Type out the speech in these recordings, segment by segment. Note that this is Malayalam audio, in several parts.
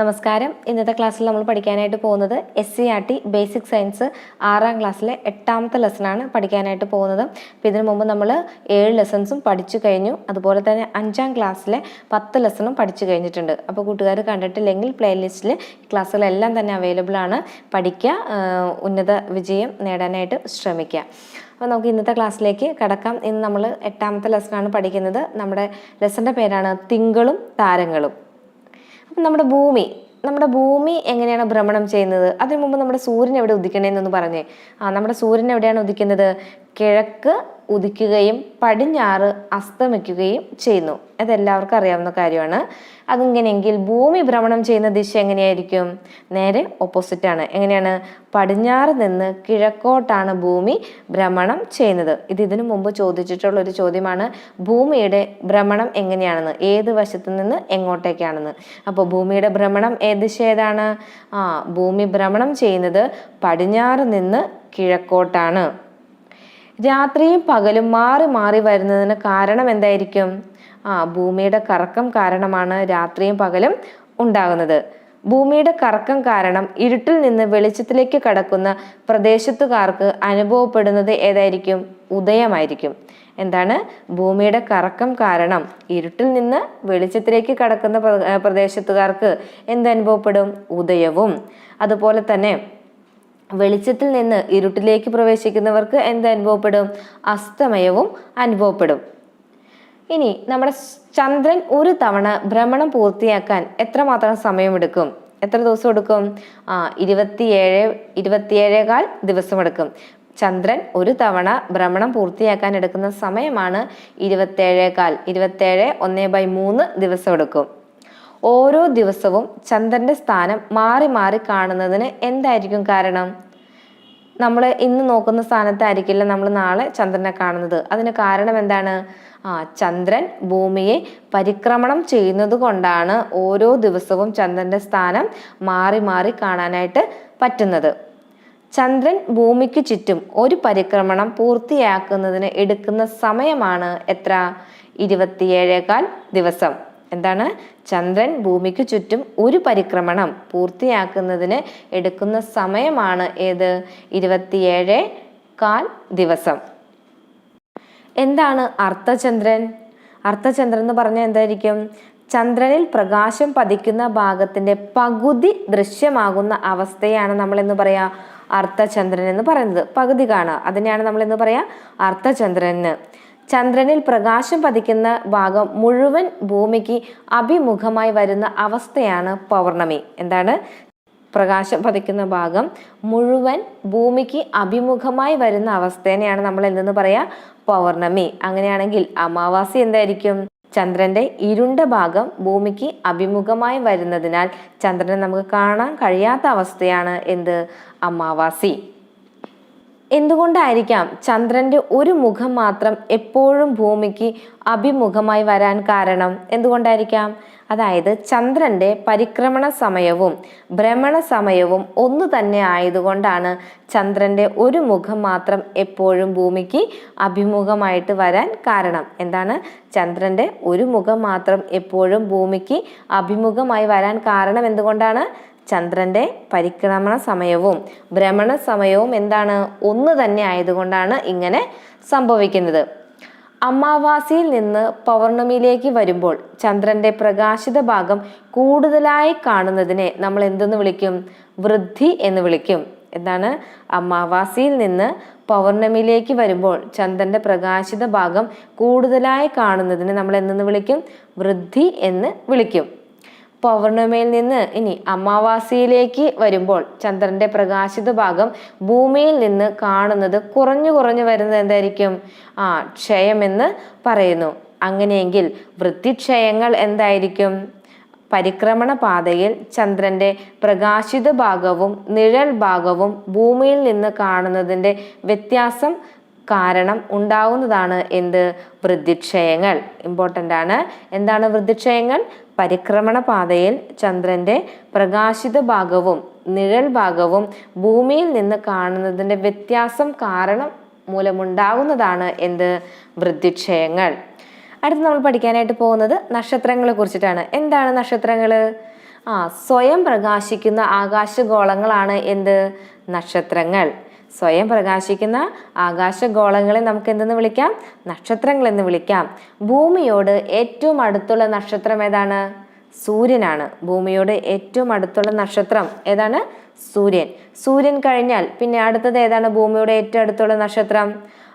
നമസ്കാരം. ഇന്നത്തെ ക്ലാസ്സിൽ നമ്മൾ പഠിക്കാനായിട്ട് പോകുന്നത് S C R T basic science ആറാം ക്ലാസ്സിലെ എട്ടാമത്തെ ലെസണാണ് പഠിക്കാനായിട്ട് പോകുന്നത്. അപ്പോൾ ഇതിനു മുമ്പ് നമ്മൾ ഏഴ് ലെസൺസും പഠിച്ചു കഴിഞ്ഞു. അതുപോലെ തന്നെ അഞ്ചാം ക്ലാസ്സിലെ പത്ത് ലെസണും പഠിച്ചു കഴിഞ്ഞിട്ടുണ്ട്. അപ്പോൾ കൂട്ടുകാർ കണ്ടിട്ടില്ലെങ്കിൽ പ്ലേലിസ്റ്റിൽ ക്ലാസ്സുകളെല്ലാം തന്നെ അവൈലബിൾ ആണ്. പഠിക്കുക ഉന്നത വിജയം നേടാനായിട്ട് ശ്രമിക്കുക. അപ്പോൾ നമുക്ക് ഇന്നത്തെ ക്ലാസ്സിലേക്ക് കടക്കാം. ഇന്ന് നമ്മൾ എട്ടാമത്തെ ലെസണാണ് പഠിക്കുന്നത്. നമ്മുടെ ലെസന്റെ പേരാണ് തിങ്കളും താരങ്ങളും. നമ്മുടെ ഭൂമി നമ്മുടെ ഭൂമി എങ്ങനെയാണ് ഭ്രമണം ചെയ്യുന്നത്? അതിനു മുമ്പ് നമ്മുടെ സൂര്യൻ എവിടെ ഉദിക്കണേന്നൊന്ന് പറഞ്ഞേ. ആ നമ്മുടെ സൂര്യൻ എവിടെയാണ് ഉദിക്കുന്നത്? കിഴക്ക് ഉദിക്കുകയും പടിഞ്ഞാറ് അസ്തമിക്കുകയും ചെയ്യുന്നു. അതെല്ലാവർക്കും അറിയാവുന്ന കാര്യമാണ്. അതിങ്ങനെയെങ്കിൽ ഭൂമി ഭ്രമണം ചെയ്യുന്ന ദിശ എങ്ങനെയായിരിക്കും? നേരെ ഓപ്പോസിറ്റ് ആണ്. എങ്ങനെയാണ്? പടിഞ്ഞാറ് നിന്ന് കിഴക്കോട്ടാണ് ഭൂമി ഭ്രമണം ചെയ്യുന്നത്. ഇത് ഇതിനു മുമ്പ് ചോദിച്ചിട്ടുള്ള ഒരു ചോദ്യമാണ് ഭൂമിയുടെ ഭ്രമണം എങ്ങനെയാണെന്ന്? ഏത് വശത്ത് നിന്ന് എങ്ങോട്ടേക്കാണെന്ന്? അപ്പോൾ ഭൂമിയുടെ ഭ്രമണം ഏത് ദിശ ഏതാണ്? ആ ഭൂമി ഭ്രമണം ചെയ്യുന്നത് പടിഞ്ഞാറ് നിന്ന് കിഴക്കോട്ടാണ്. രാത്രിയും പകലും മാറി മാറി വരുന്നതിന് കാരണം എന്തായിരിക്കും? ആ ഭൂമിയുടെ കറക്കം കാരണമാണ് രാത്രിയും പകലും ഉണ്ടാകുന്നത്. ഭൂമിയുടെ കറക്കം കാരണം ഇരുട്ടിൽ നിന്ന് വെളിച്ചത്തിലേക്ക് കടക്കുന്ന പ്രദേശത്തുകാർക്ക് അനുഭവപ്പെടുന്നത് ഏതായിരിക്കും? ഉദയമായിരിക്കും. എന്താണ്? ഭൂമിയുടെ കറക്കം കാരണം ഇരുട്ടിൽ നിന്ന് വെളിച്ചത്തിലേക്ക് കടക്കുന്ന പ്ര- പ്രദേശത്തുകാർക്ക് എന്തനുഭവപ്പെടും ഉദയവും. അതുപോലെ തന്നെ വെളിച്ചത്തിൽ നിന്ന് ഇരുട്ടിലേക്ക് പ്രവേശിക്കുന്നവർക്ക് എന്ത് അനുഭവപ്പെടും? അസ്തമയവും അനുഭവപ്പെടും. ഇനി നമ്മുടെ ചന്ദ്രൻ ഒരു തവണ ഭ്രമണം പൂർത്തിയാക്കാൻ എത്രമാത്രം സമയമെടുക്കും? എത്ര ദിവസം എടുക്കും? ആ ഇരുപത്തിയേഴ് ഇരുപത്തിയേഴേകാൽ ദിവസമെടുക്കും ചന്ദ്രൻ ഒരു തവണ ഭ്രമണം പൂർത്തിയാക്കാൻ എടുക്കുന്ന സമയമാണ് ഇരുപത്തേഴേകാൽ ഇരുപത്തേഴ് ഒന്നേ ബൈ മൂന്ന് ദിവസം എടുക്കും. ഓരോ ദിവസവും ചന്ദ്രന്റെ സ്ഥാനം മാറി മാറി കാണുന്നതിന് എന്തായിരിക്കും കാരണം? നമ്മൾ ഇന്ന് നോക്കുന്ന സ്ഥാനത്തായിരിക്കില്ല നമ്മൾ നാളെ ചന്ദ്രനെ കാണുന്നത്. അതിന് കാരണം എന്താണ്? ആ ചന്ദ്രൻ ഭൂമിയെ പരിക്രമണം ചെയ്യുന്നത് കൊണ്ടാണ് ഓരോ ദിവസവും ചന്ദ്രന്റെ സ്ഥാനം മാറി മാറി കാണാനായിട്ട് പറ്റുന്നത്. ചന്ദ്രൻ ഭൂമിക്ക് ചുറ്റും ഒരു പരിക്രമണം പൂർത്തിയാക്കുന്നതിന് എടുക്കുന്ന സമയമാണ് എത്ര? ഇരുപത്തിയേഴേകാൽ ദിവസം. എന്താണ്? ചന്ദ്രൻ ഭൂമിക്ക് ചുറ്റും ഒരു പരിക്രമണം പൂർത്തിയാക്കുന്നതിന് എടുക്കുന്ന സമയമാണ് ഏത്? ഇരുപത്തിയേഴ് കാൽ ദിവസം. എന്താണ് അർത്ഥചന്ദ്രൻ? അർത്ഥചന്ദ്രൻ എന്ന് പറഞ്ഞാൽ എന്തായിരിക്കും? ചന്ദ്രനിൽ പ്രകാശം പതിക്കുന്ന ഭാഗത്തിന്റെ പകുതി ദൃശ്യമാകുന്ന അവസ്ഥയാണ് നമ്മൾ എന്ന് പറയാ അർത്ഥചന്ദ്രൻ എന്ന് പറയുന്നത്. പകുതി കാണുക. അതിനെയാണ് നമ്മൾ എന്ന് പറയാ അർദ്ധചന്ദ്രന് ചന്ദ്രനിൽ പ്രകാശം പതിക്കുന്ന ഭാഗം മുഴുവൻ ഭൂമിക്ക് അഭിമുഖമായി വരുന്ന അവസ്ഥയാണ് പൗർണമി. എന്താണ്? പ്രകാശം പതിക്കുന്ന ഭാഗം മുഴുവൻ ഭൂമിക്ക് അഭിമുഖമായി വരുന്ന അവസ്ഥേനെയാണ് നമ്മൾ എന്തെന്ന് പറയാ? പൗർണമി. അങ്ങനെയാണെങ്കിൽ അമാവാസി എന്തായിരിക്കും? ചന്ദ്രന്റെ ഇരുണ്ട ഭാഗം ഭൂമിക്ക് അഭിമുഖമായി വരുന്നതിനാൽ ചന്ദ്രനെ നമുക്ക് കാണാൻ കഴിയാത്ത അവസ്ഥയാണ് എന്ത്? അമാവാസി. എന്തുകൊണ്ടായിരിക്കാം ചന്ദ്രന്റെ ഒരു മുഖം മാത്രം എപ്പോഴും ഭൂമിക്ക് അഭിമുഖമായി വരാൻ കാരണം? എന്തുകൊണ്ടായിരിക്കാം? അതായത് ചന്ദ്രന്റെ പരിക്രമണ സമയവും ഭ്രമണ സമയവും ഒന്ന് തന്നെ ആയതുകൊണ്ടാണ് ചന്ദ്രന്റെ ഒരു മുഖം മാത്രം എപ്പോഴും ഭൂമിക്ക് അഭിമുഖമായിട്ട് വരാൻ കാരണം. എന്താണ്? ചന്ദ്രന്റെ ഒരു മുഖം മാത്രം എപ്പോഴും ഭൂമിക്ക് അഭിമുഖമായി വരാൻ കാരണം എന്തുകൊണ്ടാണ്? ചന്ദ്രന്റെ പരിക്രമണ സമയവും ഭ്രമണ സമയവും എന്താണ്? ഒന്ന് തന്നെ ആയതുകൊണ്ടാണ് ഇങ്ങനെ സംഭവിക്കുന്നത്. അമാവാസിയിൽ നിന്ന് പൗർണമിയിലേക്ക് വരുമ്പോൾ ചന്ദ്രന്റെ പ്രകാശിത ഭാഗം കൂടുതലായി കാണുന്നതിനെ നമ്മൾ എന്തെന്ന് വിളിക്കും? വൃദ്ധി എന്ന് വിളിക്കും. എന്താണ്? അമാവാസിയിൽ നിന്ന് പൗർണമിയിലേക്ക് വരുമ്പോൾ ചന്ദ്രന്റെ പ്രകാശിത ഭാഗം കൂടുതലായി കാണുന്നതിനെ നമ്മൾ എന്തെന്ന് വിളിക്കും? വൃദ്ധി എന്ന് വിളിക്കും. പൗർണമിയിൽ നിന്ന് ഇനി അമാവാസിയിലേക്ക് വരുമ്പോൾ ചന്ദ്രന്റെ പ്രകാശിത ഭാഗം ഭൂമിയിൽ നിന്ന് കാണുന്നത് കുറഞ്ഞു കുറഞ്ഞു വരുന്നത് എന്തായിരിക്കും? ആ ക്ഷയമെന്ന് പറയുന്നു. അങ്ങനെയെങ്കിൽ വൃത്തിക്ഷയങ്ങൾ എന്തായിരിക്കും? പരിക്രമണ പാതയിൽ ചന്ദ്രന്റെ പ്രകാശിത ഭാഗവും നിഴൽ ഭാഗവും ഭൂമിയിൽ നിന്ന് കാണുന്നതിന്റെ വ്യത്യാസം കാരണം ഉണ്ടാവുന്നതാണ് എന്ത്? വൃദ്ധിക്ഷയങ്ങൾ ഇമ്പോർട്ടന്റ് ആണ്. എന്താണ് വൃദ്ധിക്ഷയങ്ങൾ പരിക്രമണ പാതയിൽ ചന്ദ്രന്റെ പ്രകാശിത ഭാഗവും നിഴൽ ഭാഗവും ഭൂമിയിൽ നിന്ന് കാണുന്നതിന്റെ വ്യത്യാസം കാരണം മൂലമുണ്ടാകുന്നതാണ് എന്ത്? വൃദ്ധിക്ഷയങ്ങൾ. അടുത്ത് നമ്മൾ പഠിക്കാനായിട്ട് പോകുന്നത് നക്ഷത്രങ്ങളെ കുറിച്ചിട്ടാണ്. എന്താണ് നക്ഷത്രങ്ങൾ ആ സ്വയം പ്രകാശിക്കുന്ന ആകാശഗോളങ്ങളാണ് എന്ത്? നക്ഷത്രങ്ങൾ. സ്വയം പ്രകാശിക്കുന്ന ആകാശഗോളങ്ങളെ നമുക്ക് എന്തെന്ന് വിളിക്കാം? നക്ഷത്രങ്ങൾ എന്ന് വിളിക്കാം. ഭൂമിയോട് ഏറ്റവും അടുത്തുള്ള നക്ഷത്രം ഏതാണ്? സൂര്യനാണ്. ഭൂമിയോട് ഏറ്റവും അടുത്തുള്ള നക്ഷത്രം ഏതാണ്? സൂര്യൻ. സൂര്യൻ കഴിഞ്ഞാൽ പിന്നെ അടുത്തത് ഏതാണ്? ഭൂമിയോട് ഏറ്റവും അടുത്തുള്ള നക്ഷത്രം?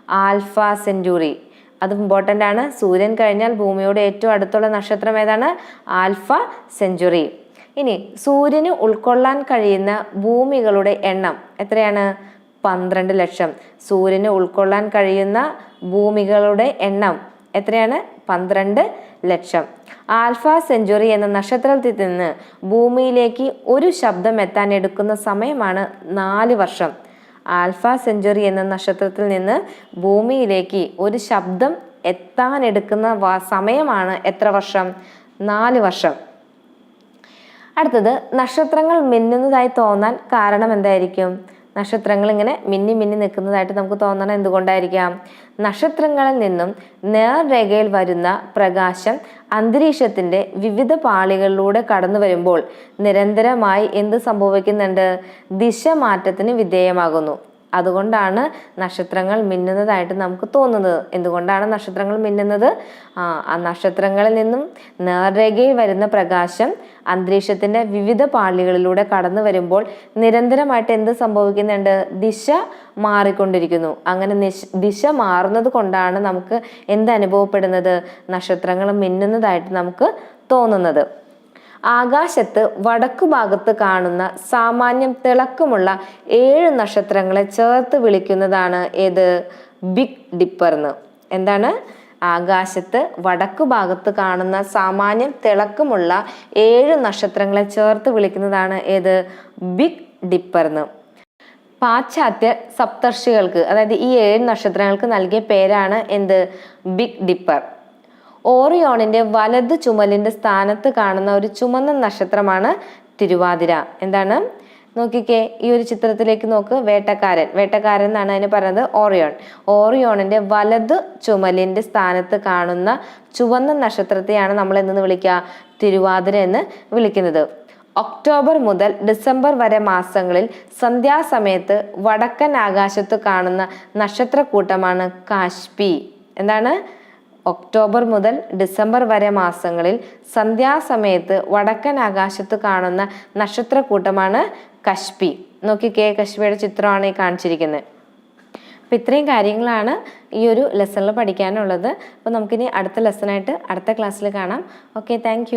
ആൽഫ സെഞ്ചുറി അത് ഇമ്പോർട്ടന്റ് ആണ്. സൂര്യൻ കഴിഞ്ഞാൽ ഭൂമിയോട് ഏറ്റവും അടുത്തുള്ള നക്ഷത്രം ഏതാണ്? ആൽഫ സെഞ്ചുറി ഇനി സൂര്യന് ഉൾക്കൊള്ളാൻ കഴിയുന്ന ഭൂമികളുടെ എണ്ണം എത്രയാണ്? പന്ത്രണ്ട് ലക്ഷം. സൂര്യന് ഉൾക്കൊള്ളാൻ കഴിയുന്ന ഭൂമികളുടെ എണ്ണം എത്രയാണ്? പന്ത്രണ്ട് ലക്ഷം. ആൽഫ സെഞ്ചുറി എന്ന നക്ഷത്രത്തിൽ നിന്ന് ഭൂമിയിലേക്ക് ഒരു ശബ്ദം എത്താൻ എടുക്കുന്ന സമയമാണ് നാല് വർഷം. ആൽഫ സെഞ്ചുറി എന്ന നക്ഷത്രത്തിൽ നിന്ന് ഭൂമിയിലേക്ക് ഒരു ശബ്ദം എത്താൻ എടുക്കുന്ന സമയമാണ് എത്ര വർഷം? നാല് വർഷം. അടുത്തത് നക്ഷത്രങ്ങൾ മിന്നുന്നതായി തോന്നാൻ കാരണം എന്തായിരിക്കും? നക്ഷത്രങ്ങൾ ഇങ്ങനെ മിന്നി മിന്നി നിൽക്കുന്നതായിട്ട് നമുക്ക് തോന്നണം എന്തുകൊണ്ടായിരിക്കാം? നക്ഷത്രങ്ങളിൽ നിന്നും നേർരേഖയിൽ വരുന്ന പ്രകാശം അന്തരീക്ഷത്തിന്റെ വിവിധ പാളികളിലൂടെ കടന്നു വരുമ്പോൾ നിരന്തരമായി എന്ത് സംഭവിക്കുന്നുണ്ട്? ദിശ മാറ്റത്തിന് വിധേയമാകുന്നു. അതുകൊണ്ടാണ് നക്ഷത്രങ്ങൾ മിന്നുന്നതായിട്ട് നമുക്ക് തോന്നുന്നത്. എന്തുകൊണ്ടാണ് നക്ഷത്രങ്ങൾ മിന്നുന്നത്? ആ നക്ഷത്രങ്ങളിൽ നിന്നും നേർരേഖയിൽ വരുന്ന പ്രകാശം അന്തരീക്ഷത്തിന്റെ വിവിധ പാളികളിലൂടെ കടന്നു വരുമ്പോൾ നിരന്തരമായിട്ട് എന്ത് സംഭവിക്കുന്നുണ്ട്? ദിശ മാറിക്കൊണ്ടിരിക്കുന്നു. അങ്ങനെ നിശ ദിശ മാറുന്നത് കൊണ്ടാണ് നമുക്ക് എന്ത് അനുഭവപ്പെടുന്നത്? നക്ഷത്രങ്ങൾ മിന്നുന്നതായിട്ട് നമുക്ക് തോന്നുന്നത്. ആകാശത്ത് വടക്കു ഭാഗത്ത് കാണുന്ന സാമാന്യം തിളക്കമുള്ള ഏഴ് നക്ഷത്രങ്ങളെ ചേർത്ത് വിളിക്കുന്നതാണ് ഏത്? ബിഗ് ഡിപ്പർന്ന് എന്താണ്? ആകാശത്ത് വടക്കു ഭാഗത്ത് കാണുന്ന സാമാന്യം തിളക്കമുള്ള ഏഴ് നക്ഷത്രങ്ങളെ ചേർത്ത് വിളിക്കുന്നതാണ് ഏത്? ബിഗ് ഡിപ്പർന്ന് പാശ്ചാത്യ സപ്തർഷികൾക്ക് അതായത് ഈ ഏഴ് നക്ഷത്രങ്ങൾക്ക് നൽകിയ പേരാണ് എന്ത്? ബിഗ് ഡിപ്പർ ഓറിയോണിന്റെ വലത് ചുമലിന്റെ സ്ഥാനത്ത് കാണുന്ന ഒരു ചുമന്ന നക്ഷത്രമാണ് തിരുവാതിര. എന്താണ്? നോക്കിക്കേ ഈ ഒരു ചിത്രത്തിലേക്ക് നോക്ക്. വേട്ടക്കാരൻ. വേട്ടക്കാരൻ എന്നാണ് അതിന് പറയുന്നത്. ഓറിയോൺ. ഓറിയോണിന്റെ വലത് ചുമലിന്റെ സ്ഥാനത്ത് കാണുന്ന ചുവന്ന നക്ഷത്രത്തെയാണ് നമ്മൾ എന്തെന്ന് വിളിക്കുക? തിരുവാതിര എന്ന് വിളിക്കുന്നത്. ഒക്ടോബർ മുതൽ ഡിസംബർ വരെ മാസങ്ങളിൽ സന്ധ്യാസമയത്ത് വടക്കൻ ആകാശത്ത് കാണുന്ന നക്ഷത്രക്കൂട്ടമാണ് കാശ്പി എന്താണ്? ഒക്ടോബർ മുതൽ ഡിസംബർ വരെ മാസങ്ങളിൽ സന്ധ്യാസമയത്ത് വടക്കൻ ആകാശത്ത് കാണുന്ന നക്ഷത്രക്കൂട്ടമാണ് കശ്പി. നോക്കിക്കേ കശ്പിയുടെ ചിത്രമാണ് ഈ കാണിച്ചിരിക്കുന്നത്. അപ്പം ഇത്രയും കാര്യങ്ങളാണ് ഈ ഒരു ലെസണിൽ പഠിക്കാനുള്ളത്. അപ്പോൾ നമുക്കിനി അടുത്ത ലെസണായിട്ട് അടുത്ത ക്ലാസ്സിൽ കാണാം. Okay thank